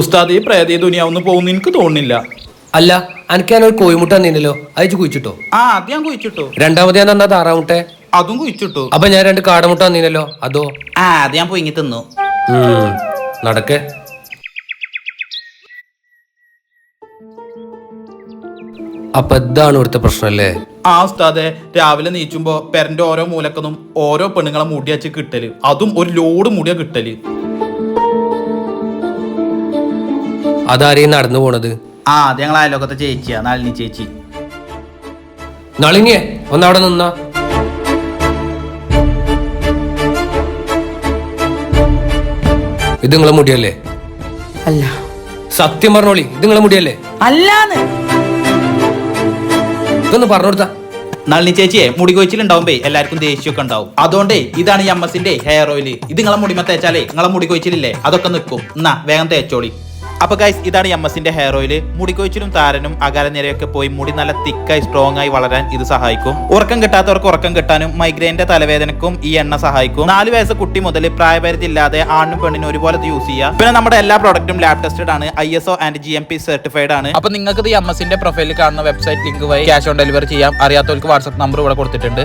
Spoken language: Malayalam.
ഉസ്താദ് ഈ പ്രേതീയ ദുനിയാവുന്ന് പോകുന്ന എനിക്ക് തോന്നുന്നില്ല. അല്ല അനക്ക് ഞാനൊരു കോഴിമുട്ട തന്നീനല്ലോ അയച്ചു കുഴിച്ചിട്ടോ? ആ അത് ഞാൻ കുഴിച്ചിട്ടു. രണ്ടാമത് ഞാൻ തന്നാ താറാമുട്ടെ? അതും കുഴിച്ചിട്ടു. അപ്പൊ ഞാൻ രണ്ട് കാടമുട്ട നീനല്ലോ അതോ? ആ അത് ഞാൻ പൊങ്ങി തിന്നു. നടക്കേ. അപ്പൊ ഇതാണ് ഇവിടുത്തെ പ്രശ്നല്ലേ ആ ഉസ്താദെ രാവിലെ നീച്ചുമ്പോ പെരന്റെ ഓരോ മൂലക്കൊന്നും ഓരോ പെണ്ണുങ്ങളെ മൂടിയാച്ച് കിട്ടൽ. അതും ഒരു ലോഡ് മുടിയാ കിട്ടൽ. അതാരെയും നടന്നു പോണത്? ആ അത് ഞങ്ങൾ അയലോക്കത്തെ ചേച്ചിയാ നളിനി ചേച്ചി. നളിനിയെ ഒന്നവിടെ നിന്നാ. ഇത് നിങ്ങളെ മുടിയല്ലേ? അല്ല. സത്യം പറഞ്ഞോളി ഇത് നിങ്ങളെ മുടിയല്ലേ? അല്ലാന്ന്. ഇതൊന്ന് പറഞ്ഞു കൊടുത്താ. നളിനി ചേച്ചിയെ മുടി കൊഴിച്ചിലുണ്ടാവുമ്പേ എല്ലാവർക്കും ദേഷ്യമൊക്കെ ഉണ്ടാവും. അതുകൊണ്ടേ ഇതാണ് ഈ അമ്മസിന്റെ ഹെയർ ഓയിൽ ഇത് നിങ്ങളെ മുടിമ തേച്ചാലേ നിങ്ങളെ മുടി കൊഴിച്ചിലില്ലേ? അതൊക്കെ നിൽക്കും എന്നാ വേഗം തേച്ചോളി. അപ്പൊ ഗൈസ് ഇതാണ് എം എസിന്റെ ഹെയർ ഓയിൽ മുടി കൊഴിച്ചിലും താരനും അകാലനിരയൊക്കെ പോയി മുടി നല്ല തിക്കായി സ്ട്രോങ് ആയി വളരാൻ ഇത് സഹായിക്കും. ഉറക്കം കിട്ടാത്തവർക്ക് ഉറക്കം കിട്ടാനും മൈഗ്രെയിന്റെ തലവേദനക്കും ഈ എണ്ണ സഹായിക്കും. നാല് വയസ്സ് കുട്ടി മുതൽ പ്രായപരിധി ഇല്ലാതെ ആണിനും പെണ്ണിനും ഒരുപോലെ യൂസ് ചെയ്യാം പിന്നെ നമ്മുടെ എല്ലാ പ്രോഡക്റ്റും ലാബ് ടെസ്റ്റഡ് ആണ്. I S O and G M P certified ആണ്. അപ്പൊ നിങ്ങൾക്ക് ഈ എം എസിന്റെ പ്രൊഫൈലിൽ കാണുന്ന വെബ്സൈറ്റ് ലിങ്ക് വഴി ക്യാഷ് ഓൺ ഡെലിവറി ചെയ്യാം. അറിയാത്തവർക്ക് വാട്സ്ആപ്പ് നമ്പർ ഇവിടെ കൊടുത്തിട്ടുണ്ട്.